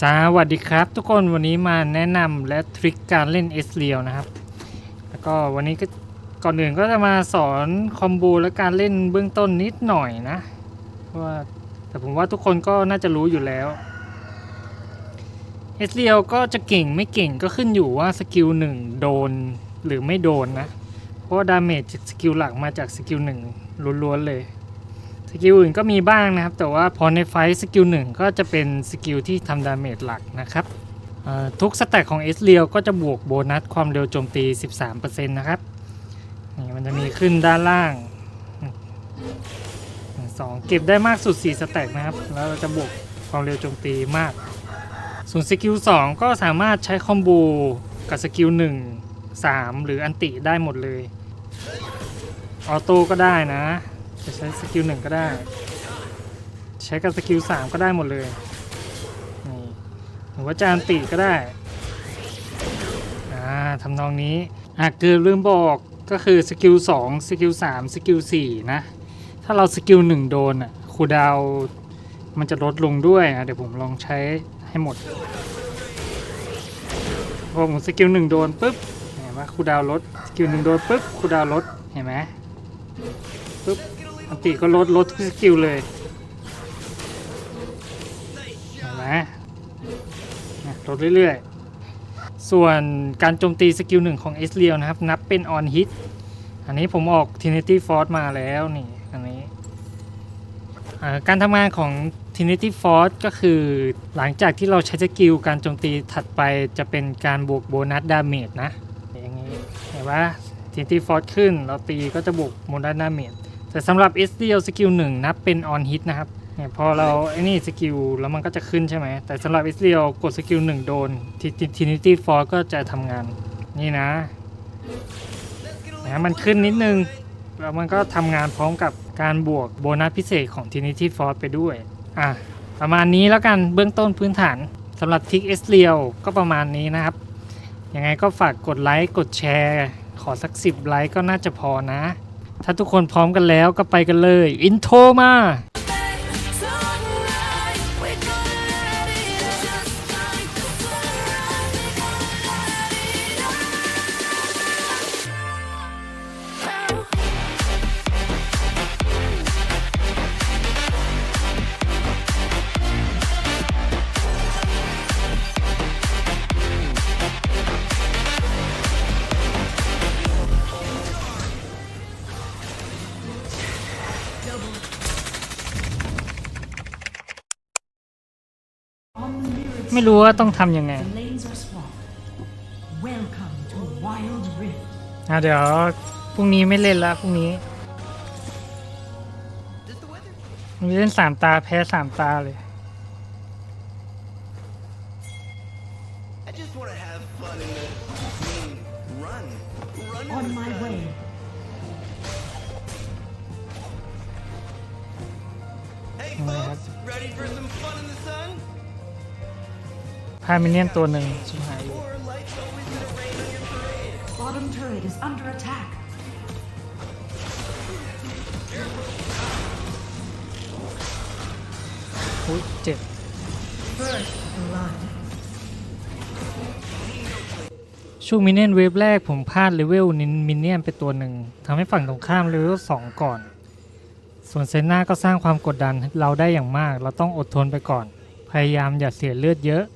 สวัสดีครับทุกคนวันนี้มาแนะนำและทริคการเล่น s อ e เนะครับ แล้วก็วันนี้ก็ก่อนอื่นก็จะมาสอนคอมโบและการเล่นเบื้องต้นนิดหน่อยนะว่าแต่ผมว่าทุกคนก็น่าจะรู้อยู่แล้ว s อ e ก็จะเก่งไม่เก่งก็ขึ้นอยู่ว่าสกิลหนึ่งโดนหรือไม่โดนนะ เพราะว่าดาเมจสกิลหลักมาจากสกิลหนึ่งล้วนๆเลย กิลอื่นก็มีบ้างนะครับ แต่ว่าพอในไฟสกิลหนึ่งก็จะเป็นสกิลที่ทำดาเมจหลักนะครับทุกสแต็กของ s อ e ก็จะบวกโบนัสความเร็วโจมตี 13%นะครับนี่มันจะมีขึ้นด้านล่างอืมสองเก็บได้มากสุด 4 สแต็กนะครับ แล้วเราจะบวกความเร็วโจมตีมาก ส่วนสกิล2ก็สามารถใช้คอมโบกับสกิล1 3 หรืออันติได้หมดเลย ออโต้ก็ได้นะ จะใช้สกิลหนึ่งก็ได้ ใช้กับสกิลสามก็ได้หมดเลยนี่หรือว่าจานติก็ได้อ่าทำนองนี้อะเกินลืมบอกก็คือสกิลสองสกิลสามสกิลสี่นะ ถ้าเราสกิลหนึ่งโดนอะคูดาวมันจะลดลงด้วยอะเดี๋ยวผมลองใช้ให้หมดพอผมสกิลหนึ่งโดนปุ๊บเห็นไหมคูดาวลดสกิลหนึ่งโดนปุ๊บคูดาวลดเห็นไหมปุ๊บ อันติก็ลดลดทุกสกิลเลยเห็นไหมลดเรื่อยๆ ส่วนการโจมตีสกิลหนึ่งของเอสเรียนะครับ นับเป็นออนฮิตอันนี้ผมออก Trinity Force มาแล้วนี่อันนี้การทำงานของ Trinity Force ก็คือหลังจากที่เราใช้สกิลการโจมตีถัดไปจะเป็นการบวกโบนัสดาเมจนะอย่างนี้เห็นปะ Trinity Force ขึ้นเราตีก็จะบวกโบนัสดาเมจ แต่สำหรับ s d l สกิลหนึ่งนับเป็น on hit นะครับเนี่ยพอเราไอ้นี่สกิลแล้วมันก็จะขึ้นใช่ไหม แต่สำหรับ s d l กดสกิลหนึ่งโดน Trinity Force ก็จะทำงาน นี่นะนะมันขึ้นนิดนึง แล้วมันก็ทำงานพร้อมกับการบวกโบนัสพิเศษของ Trinity Force ไปด้วยอะประมาณนี้แล้วกันเบื้องต้นพื้นฐานสำหรับทิก s d l ก็ประมาณนี้นะครับ ยังไงก็ฝากกดไลค์ กดแชร์ ขอสัก 10 ไลค์ก็น่าจะพอนะ ถ้าทุกคนพร้อมกันแล้วก็ไปกันเลย อินโทรมา ว่าต้องทำยังไง The lanes are swamped. Welcome to Wild Rift. อะเดี๋ยวพรุ่งนี้ไม่เล่นละพรุ่งนี้มีเล่นสามตาแพ้สามตาเลย พามิเนียนตัวหนึ่งสุดหายอยู่ Or life's always gonna rain on your parade? Bottom turret is under attack. อุ๊ยเจ็บ First blood. ช่วงมินเนี่ยนเวฟแรกผมพลาดเลเวลนินมินเนี่ยนไปตัวหนึ่งทำให้ฝั่งตรงข้ามเลเวลสองก่อน ส่วนเซน่าก็สร้างความกดดันให้เราได้อย่างมาก เราต้องอดทนไปก่อน พยายามอย่าเสียเลือดเยอะ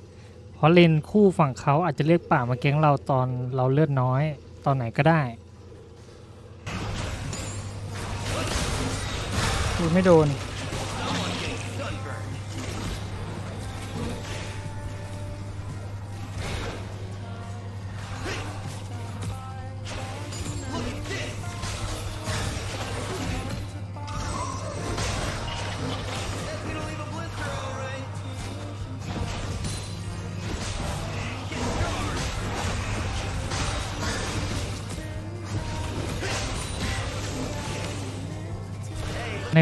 เพ ราะเลนคู่ฝั่งเขาอาจจะเรียกป่ามาเก้งเราตอนเราเลือดน้อย ตอนไหนก็ได้ยูไม่โดน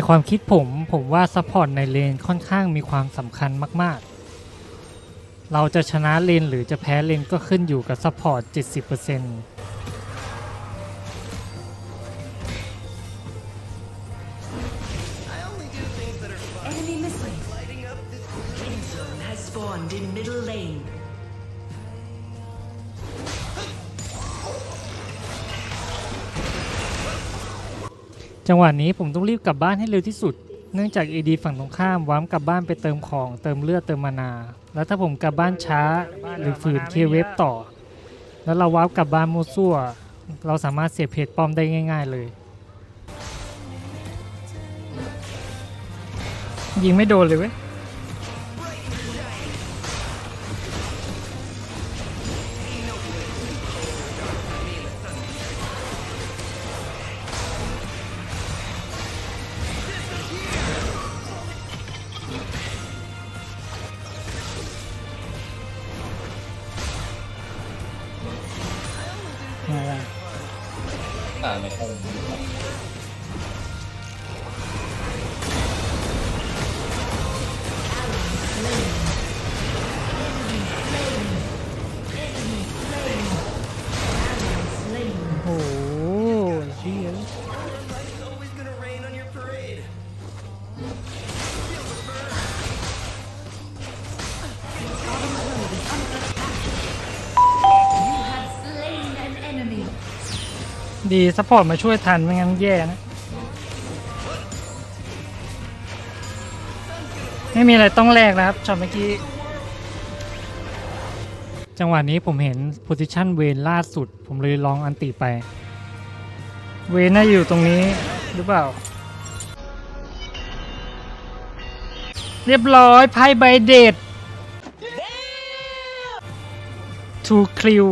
ความคิดผมผมว่าซัพพอร์ตในเลนค่อนข้างมีความสำคัญมาก ๆ เราจะชนะเลนหรือจะแพ้เลนก็ขึ้นอยู่กับซัพพอร์ต 70% จังหวะนี้ผมต้องรีบกลับบ้านให้เร็วที่สุด เนื่องจากเอดีฝั่งตรงข้ามว้ามกลับบ้านไปเติมของ เติมเลือดเติมมานา แล้วถ้าผมกลับบ้านช้า หรือฝืนเคเวฟต่อ แล้วเราว้ามกลับบ้านมัวซั่ว เราสามารถเสียเพจป้อมได้ง่าย ๆ เลย ยิงไม่โดนเลยเว้ย ดีซัพพอร์ตมาช่วยทันไม่งั้นแย่นะ ไม่มีอะไรต้องแลกแล้วครับช็อตเมื่อกี้ จังหวะนี้ผมเห็นโพ i ิชันเวนล่าสุด ผมเลยลองอันติไป เวนน่าอยู่ตรงนี้หรือเปล่า เรียบร้อยไพ่ใบเด็ดทูคริว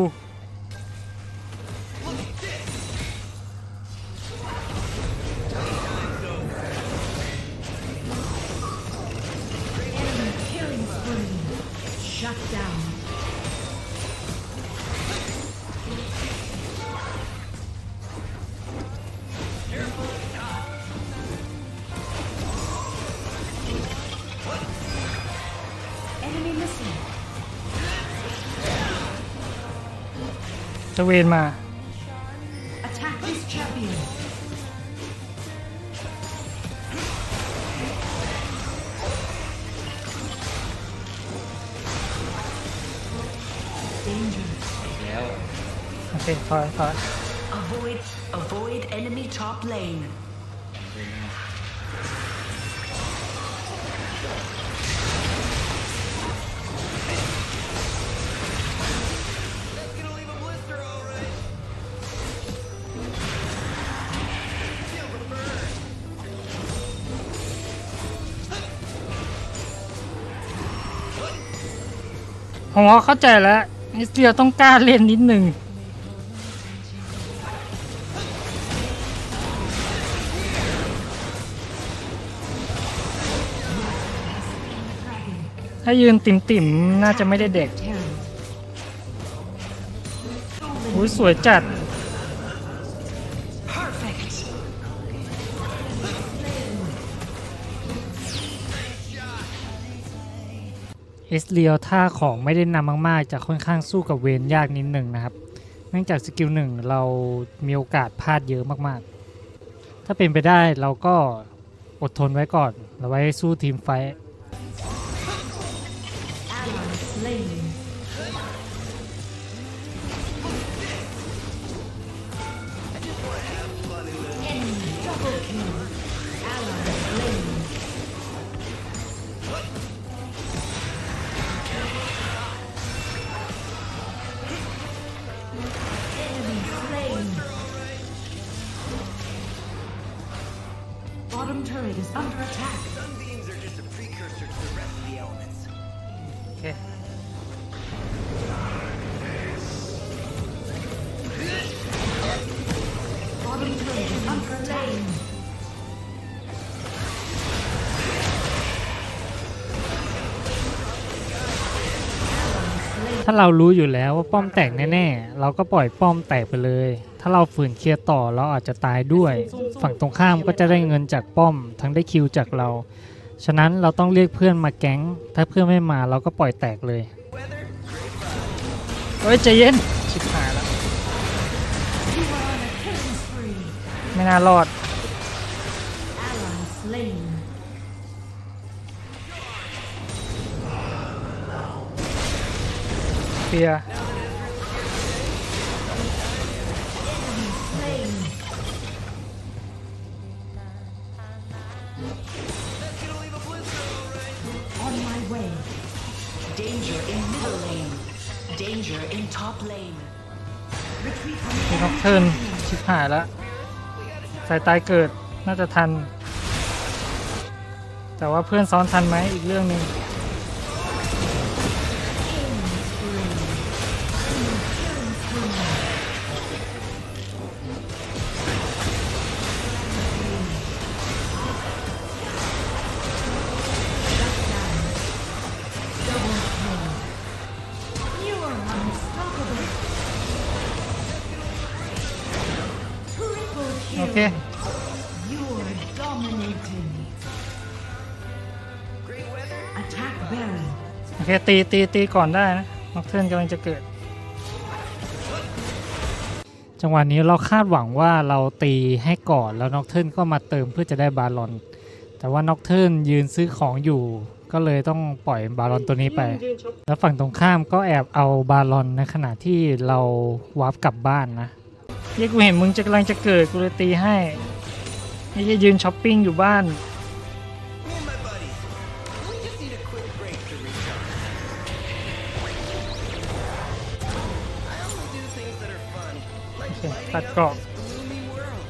จะเวนมา Attack this champion. Danger. แล้ว โอเคถอยถอย Avoid avoid enemy top lane. ผมว่าเข้าใจแล้วนิสเดียต้องกล้าเล่นนิดหนึ่งถ้ายืนติ่มๆ น่าจะไม่ได้เด็กอุ้ยสวยจัด สเรียวท่าของไม่ได้นำมากๆ จะค่อนข้างสู้กับเวนยากนิดหนึ่งนะครับ เนื่องจากสกิลหนึ่งเรามีโอกาสพลาดเยอะมากๆ ถ้าเป็นไปได้เราก็อดทนไว้ก่อนเราไว้สู้ทีมไฟ ถ้าเรารู้อยู่แล้วว่าป้อมแตกแน่ๆ เราก็ปล่อยป้อมแตกไปเลย ถ้าเราฝืนเคลียร์ต่อเราอาจจะตายด้วย ฝั่งตรงข้ามก็จะได้เงินจากป้อม ทั้งได้คิวจากเรา ฉะนั้นเราต้องเรียกเพื่อนมาแก๊ง ถ้าเพื่อนไม่มาเราก็ปล่อยแตกเลย เฮ้ยใจเย็น ชิบหายแล้ว ไม่น่ารอด Ally slain. Lane. Retreat from มีน็อกเทิร์นชิบหายแล้วสายตายเกิดน่าจะทัน แต่ว่าเพื่อนซ้อนทันไหมอีกเรื่องหนึ่ง โอเค ตีตีตีก่อนได้นะน็อกเทิร์นกำลังจะเกิด จังหวะนี้เราคาดหวังว่าเราตีให้ก่อนแล้วน็อกเทิร์นก็มาเติมเพื่อจะได้บาลอน แต่ว่าน็อกเทิร์นยืนซื้อของอยู่ ก็เลยต้องปล่อยบาลอนตัวนี้ไป แล้วฝั่งตรงข้ามก็แอบเอาบาลอนในขณะที่เราวาร์ปกลับบ้านนะเยี่ยกูเห็นมึงจะกำลังจะเกิดกูเลยตีให้ไม่ใช่ยืนช้อปปิ้งอยู่บ้าน ตัด up เกราะ this gloomy world.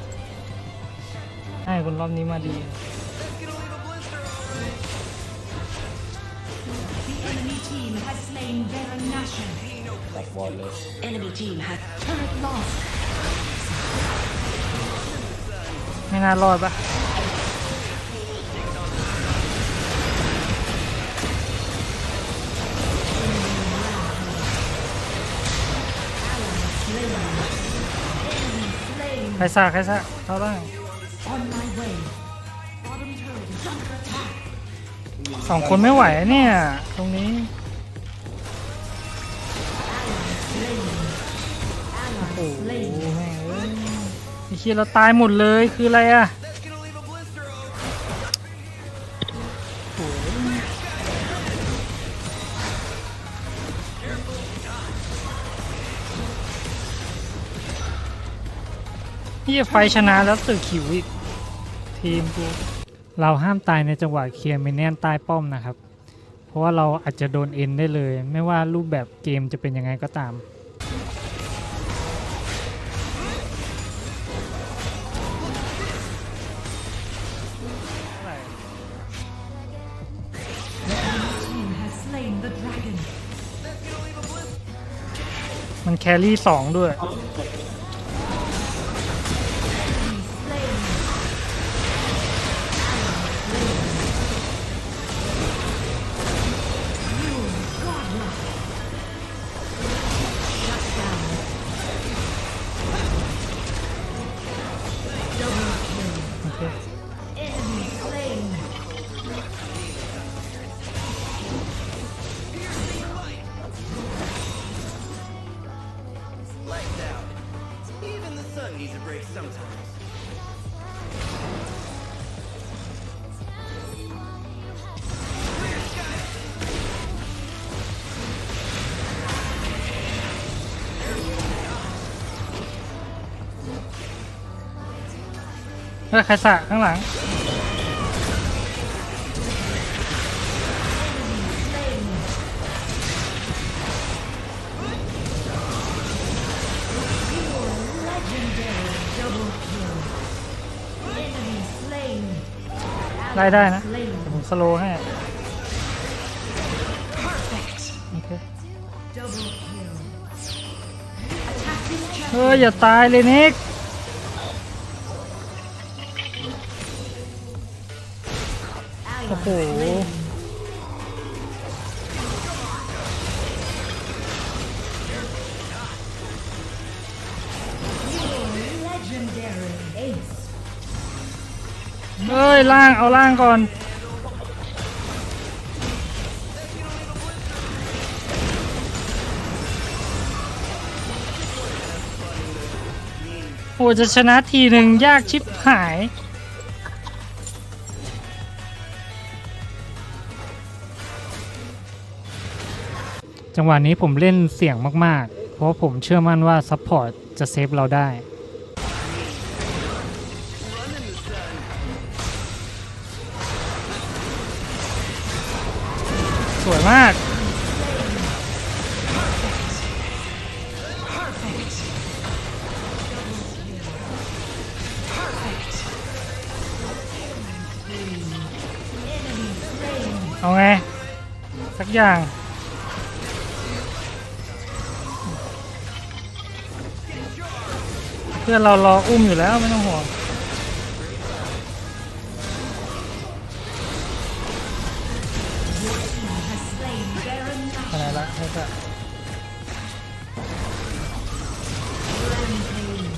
ให้คนรอบนี้มาดี Let's get a little blister on. The enemy team has slain Baron Nashor. ตัดบอลเลย Enemy team has turret lost. ไม่น่ารอดปะ ใครซาใครซาเท่างสองคนไม่ไหวเนี่ย ตรงนี้โอ้โหเอ้ยไอ้เคียเราตายหมดเลยคืออะไรอะ เฮียไฟชนะแล้วตึกขิวอีกทีมกูเราห้ามตายในจังหวะเคลียร์มินเนี่ยนใต้ป้อมนะครับ เพราะว่าเราอาจจะโดนเอ็นได้เลย ไม่ว่ารูปแบบเกมจะเป็นยังไงก็ตาม มันแครี่สองด้วย ใครสะข้างหลัง ได้ได้นะผมสโลให้โเฮ้ยอย่าตายเลยนิก โอ้โหเฮ้ย ล่าง เอาล่างก่อนโอ้จะชนะทีหนึ่งยากชิบหาย จังหวะนี้ผมเล่นเสี่ยงมากๆ เพราะผมเชื่อมั่นว่าซัพพอร์ตจะเซฟเราได้ สวยมาก อนเรารออุ้มอยู่แล้วไม่ต้องห่วง Has slain Baron อะไรละให้ก็ Rampage.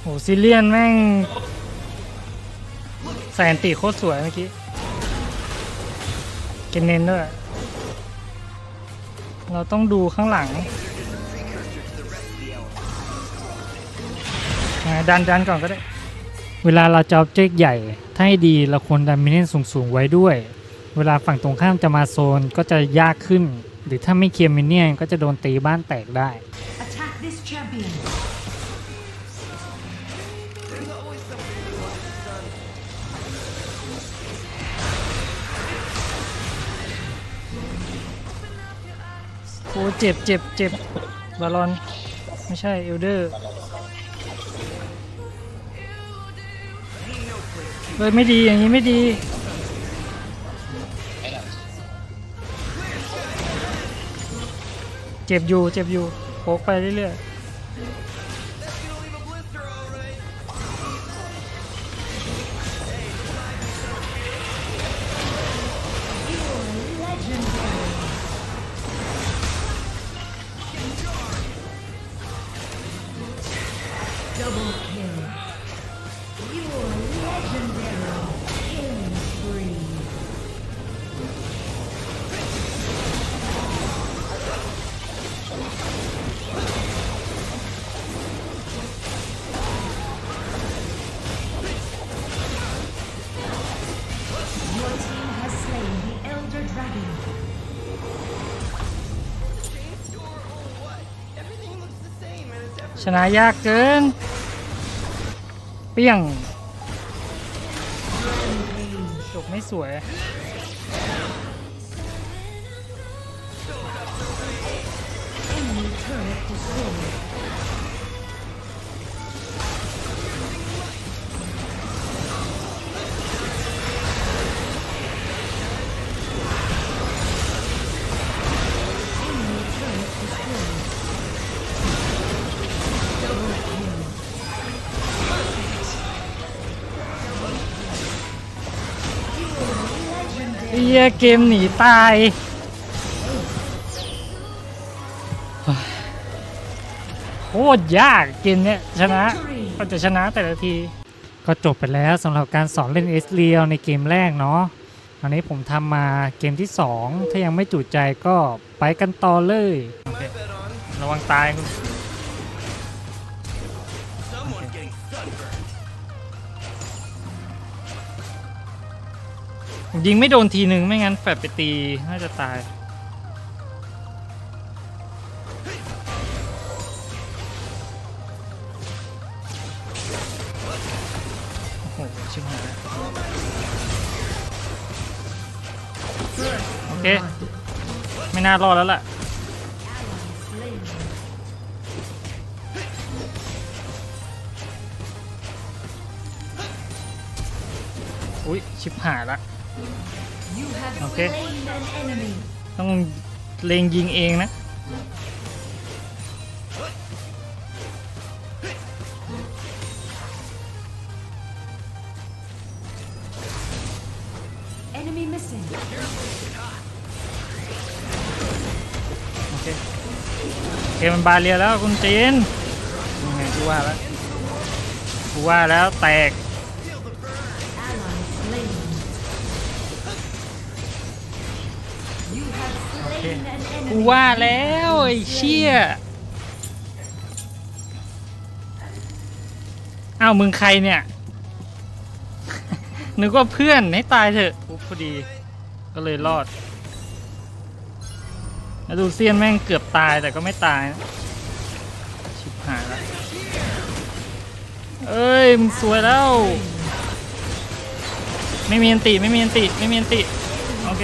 โหซิเลียนแม่ง แสนตีโคตรสวยเมื่อกี้ เกนเน้นด้วย เราต้องดูข้างหลังดันดันก่อนก็ได้ เวลาเราจะออบเจกต์ใหญ่ ถ้าให้ดีเราควรดันมินเนนสูงๆไว้ด้วย เวลาฝั่งตรงข้ามจะมาโซนก็จะยากขึ้น หรือถ้าไม่เคลียร์มินเนี่ยนก็จะโดนตีบ้านแตกได้ เจ็บเจ็บเจ็บบาลอน ไม่ใช่เอลเดอร์เฮ้ยไม่ดีอย่างนี้ไม่ดีเจ็บอยู่เจ็บอยู่โผกไปเรื่อย ชนะยากเกิน เปี้ยงจบไม่สวย Enemy turret destroyed. ยเกมหนีตาย โคตรยากเกมเนี้ยชนะก็จะชนะแต่ละที ก็จบไปแล้วสำหรับการสอนเล่นเอสเรียในเกมแรกเนาะอันนี้ผมทำมาเกมที่ 2 ถ้ายังไม่จุใจก็ไปกันต่อเลย My bet on ระวังตายคุณ ยิงไม่โดนทีนึงไม่งั้นแฟดไปตีน่าจะตาย โอ้โห ชิบหายแล้วโอเค ไม่น่ารอดแล้วล่ะ อุ้ยชิบหายละ You have Okay. slain an enemy. ต้องเลงยิงเองนะ Enemy missing. โอเคโอเคมันบาเรียแล้วคุณจีนยังไงกูว่าแล้วกูว่าแล้วแตก กู enemy. ว่าแล้วไอ้เชี่ยอ้าวมึงใครเนี่ย นึกว่าเพื่อนให้ตายเถอะอุ๊บพอดี ก็เลยรอดแล้วดูเซียนแม่งเกือบตายแต่ก็ไม่ตายนะชิบหายแล้วเอ้ยมึงสวยแล้ว ไม่มีอันติไม่มีอันติไม่มีอันติโอเค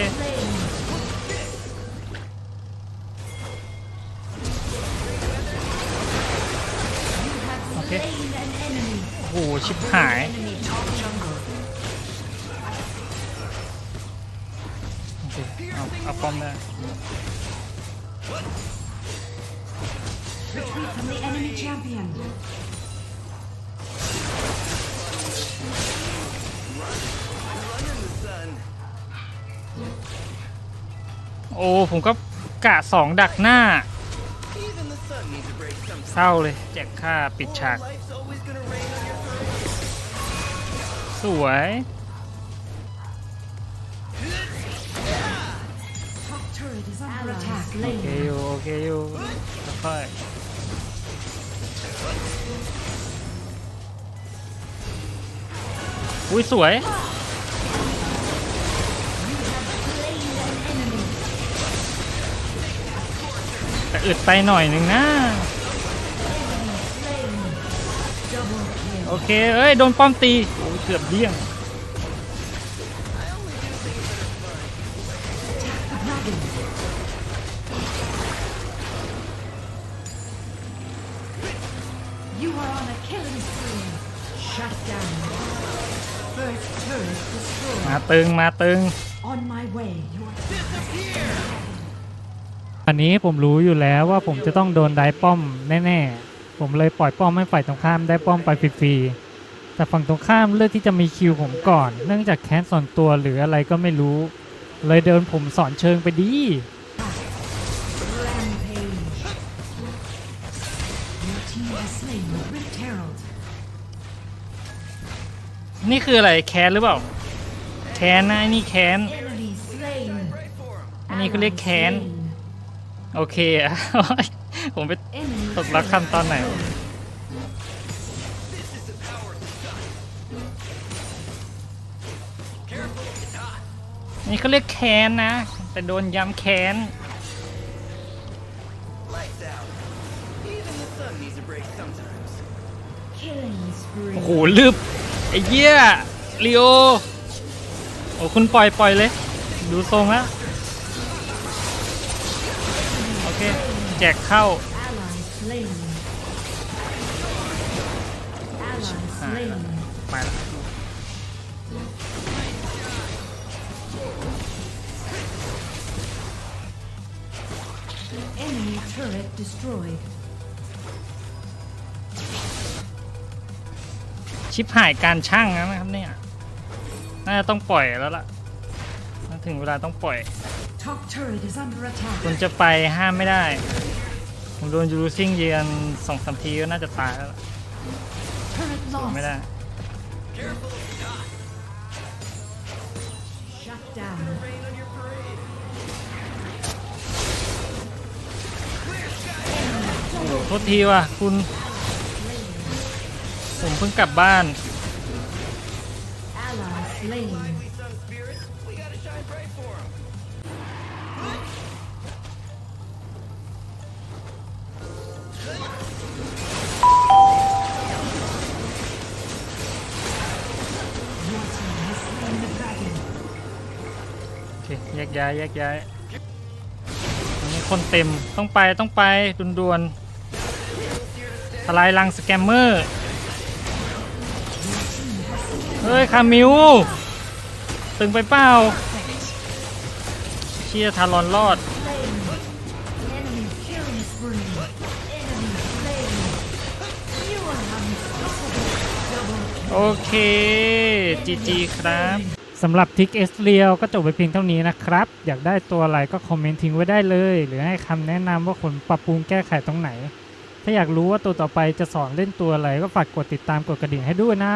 ชิบหาย Enemy top jungle. โอเค เอาเอาป้อมได้ Retreat from the enemy champion. Run in the sun. โอ้ ผมก็กะสองดักหน้า Even the sun needs a break เศ sometimes. ร้าเลย แจกค่าปิดฉาก สวย โอเคอยู่โอเคอยู่ค่อยอุ้ยสวยแต่อึดไปหน่อยหนึ่งนะโอเค เอ้ย โดนป้อมตี โอ้เกือบ เดี้ยง You are on a killing spree. Shut down. First turret destroyed. มาตึงมาตึง On my way. You are อันนี้ผมรู้อยู่แล้วว่าผมจะต้องโดนได้ป้อมแน่ ๆ ผมเลยปล่อยป้อมให้ฝ่ายตรงข้ามได้ป้อมไปฟรีๆ แต่ฝั่งตรงข้ามเลือกที่จะมีคิวผมก่อน เนื่องจากแค้นส่วนตัวหรืออะไรก็ไม่รู้ เลยเดินผมสอนเชิงไปดีนี่คืออะไรแค้นหรือเปล่า แค้นนะนี่แค้นอันนี้เขาเรียกแค้น โอเคอะผมไปตกรักคำตอนไหน นี่เขาเรียกแค้นนะ แต่โดนย้ำแค้น Lights out. Even the sun needs a break sometimes. killing โอ้ spree. โหลืบไอ้เหี้ยลีโอโอ้คุณปล่อยปล่อยเลย ดูทรงแล้วโอเค แจกเข้า Ally slain. Ally slain. มาแล้ว Enemy turret destroyed. ชิปหายการช่างแล้วนะครับเนี่ย น่าจะต้องปล่อยแล้วล่ะน่าถึงเวลาต้องปล่อย Top turret is under attack. คุณจะไปห้ามไม่ได้ ผมโดนยูรูซิ่งเยือนสองสามทีก็น่าจะตายแล้วล่ะ Turret ไม่ lost. ได้ Shut down. โทษทีว่ะคุณ ผมเพิ่งกลับบ้าน โอเคแยกย้ายแยกย้ายวันนี้คนเต็มต้องไปต้องไปด่วนๆ ทลายรังสแกมเมอร์ เฮ้ยคามิว ตึงไปเปล่า เชียร์ทารอนรอด โอเคจีจีครับสำหรับทิกเอสเรียวก็จบไปเพียงเท่านี้นะครับ อยากได้ตัวอะไรก็คอมเมนต์ทิ้งไว้ได้เลย หรือให้คำแนะนำว่าควรปรับปรุงแก้ไขตรงไหน ถ้าอยากรู้ว่าตัวต่อไปจะสอนเล่นตัวอะไรก็ฝากกดติดตามกดกระดิ่งให้ด้วยนะ